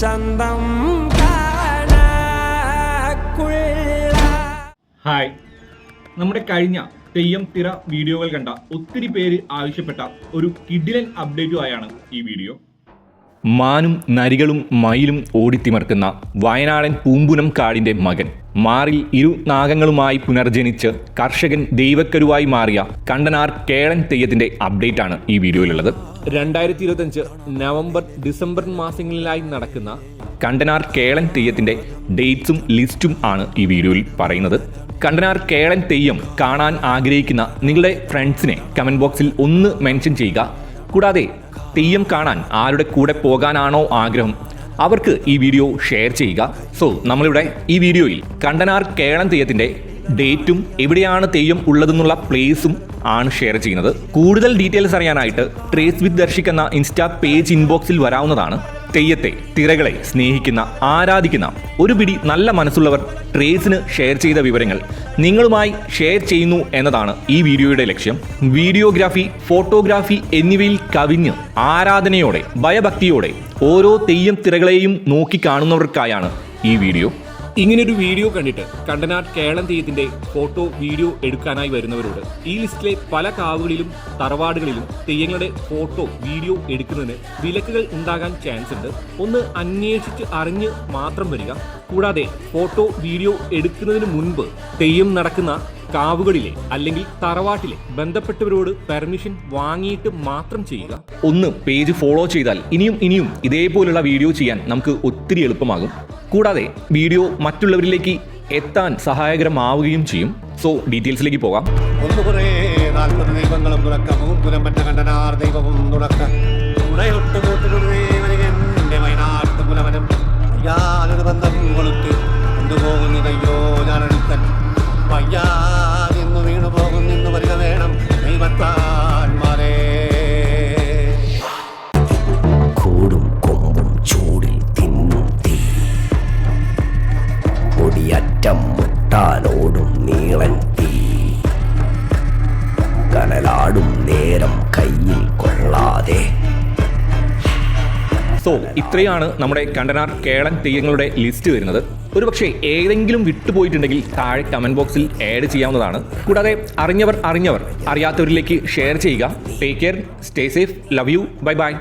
ചന്തം ഹായ്. നമ്മുടെ കഴിഞ്ഞ തെയ്യം തിര വീഡിയോകൾ കണ്ട ഒത്തിരി പേര് ആവശ്യപ്പെട്ട ഒരു കിഡിലൻ അപ്ഡേറ്റുമായാണ് ഈ വീഡിയോ. മാനും നരികളും മയിലും ഓടിത്തിമർക്കുന്ന വയനാടൻ പൂമ്പുനം കാടിന്റെ മകൻ. മാറിൽ ഇരു നാഗങ്ങളുമായി പുനർജനിച്ച് കർഷകൻ ദൈവക്കരുവായി മാറിയ കണ്ടനാർ കേളൻ തെയ്യത്തിന്റെ അപ്ഡേറ്റ് ആണ് ഈ വീഡിയോയിലുള്ളത്. രണ്ടായിരത്തി ഇരുപത്തഞ്ച് നവംബർ ഡിസംബർ മാസങ്ങളിലായി നടക്കുന്ന കണ്ടനാർ കേളൻ തെയ്യത്തിന്റെ ഡേറ്റ്സും ലിസ്റ്റും ആണ് ഈ വീഡിയോയിൽ പറയുന്നത്. കണ്ടനാർ കേളൻ തെയ്യം കാണാൻ ആഗ്രഹിക്കുന്ന നിങ്ങളുടെ ഫ്രണ്ട്സിനെ കമന്റ് ബോക്സിൽ ഒന്ന് മെൻഷൻ ചെയ്യുക. കൂടാതെ തെയ്യം കാണാൻ ആരുടെ കൂടെ പോകാനാണോ ആഗ്രഹം അവർക്ക് ഈ വീഡിയോ ഷെയർ ചെയ്യുക. സോ നമ്മളിവിടെ ഈ വീഡിയോയിൽ കണ്ടനാർ കേളം തെയ്യത്തിന്റെ ഡേറ്റും എവിടെയാണ് തെയ്യം ഉള്ളതെന്നുള്ള പ്ലേസും ആണ് ഷെയർ ചെയ്യുന്നത്. കൂടുതൽ ഡീറ്റെയിൽസ് അറിയാനായിട്ട് ട്രേസ് വിത്ത് ദർശിക് എന്ന ഇൻസ്റ്റാ പേജ് ഇൻബോക്സിൽ വരാവുന്നതാണ്. തെയ്യത്തെ തിരകളെ സ്നേഹിക്കുന്ന ആരാധിക്കുന്ന ഒരു പിടി നല്ല മനസ്സുള്ളവർ ട്രേസിന് ഷെയർ ചെയ്ത വിവരങ്ങൾ നിങ്ങളുമായി ഷെയർ ചെയ്യുന്നു എന്നതാണ് ഈ വീഡിയോയുടെ ലക്ഷ്യം. വീഡിയോഗ്രാഫി ഫോട്ടോഗ്രാഫി എന്നിവയിൽ കവിഞ്ഞ് ആരാധനയോടെ ഭയഭക്തിയോടെ ഓരോ തെയ്യം തിരകളെയും നോക്കി കാണുന്നവർക്കായാണ് ഈ വീഡിയോ. ഇങ്ങനൊരു വീഡിയോ കണ്ടിട്ട് കണ്ടനാട് കേളം തെയ്യത്തിന്റെ ഫോട്ടോ വീഡിയോ എടുക്കാനായി വരുന്നവരോട് ഈ ലിസ്റ്റിലെ പല കാവുകളിലും തറവാടുകളിലും തെയ്യങ്ങളുടെ ഫോട്ടോ വീഡിയോ എടുക്കുന്നതിന് വിലക്കുകൾ ഉണ്ടാകാൻ ചാൻസ് ഉണ്ട്. ഒന്ന് അന്വേഷിച്ച് അറിഞ്ഞ് മാത്രം വരിക. കൂടാതെ ഫോട്ടോ വീഡിയോ എടുക്കുന്നതിന് മുൻപ് തെയ്യം നടക്കുന്ന കാവുകളിലെ അല്ലെങ്കിൽ തറവാട്ടിലെ ബന്ധപ്പെട്ടവരോട് പെർമിഷൻ വാങ്ങിയിട്ട് മാത്രം ചെയ്യുക. ഒന്ന് പേജ് ഫോളോ ചെയ്താൽ ഇനിയും ഇനിയും ഇതേപോലുള്ള വീഡിയോ ചെയ്യാൻ നമുക്ക് ഒത്തിരി എളുപ്പമാകും. കൂടാതെ വീഡിയോ മറ്റുള്ളവരിലേക്ക് എത്താൻ സഹായകരമാവുകയും ചെയ്യും. സോ ഡീറ്റെയിൽസിലേക്ക് പോകാം. ഒന്ന് കുറേ നാൽപ്പത് ദൈവങ്ങളും തുടക്കവും പുലമ്പറ്റ കണ്ടനാർ ദൈവവും മുട്ടാലോടും നീളൻ തീ. കനലാടും നേരം കയ്യിൽ കൊള്ളാതെ. സോ ഇത്രയാണ് നമ്മുടെ കണ്ടനാർ കേളൻ തെയ്യങ്ങളുടെ ലിസ്റ്റ് വരുന്നത്. ഒരു പക്ഷേ ഏതെങ്കിലും വിട്ടുപോയിട്ടുണ്ടെങ്കിൽ താഴെ കമന്റ് ബോക്സിൽ ആഡ് ചെയ്യാവുന്നതാണ്. കൂടാതെ അറിഞ്ഞവർ അറിഞ്ഞവർ അറിയാത്തവരിലേക്ക് ഷെയർ ചെയ്യുക. Take care stay safe love you bye bye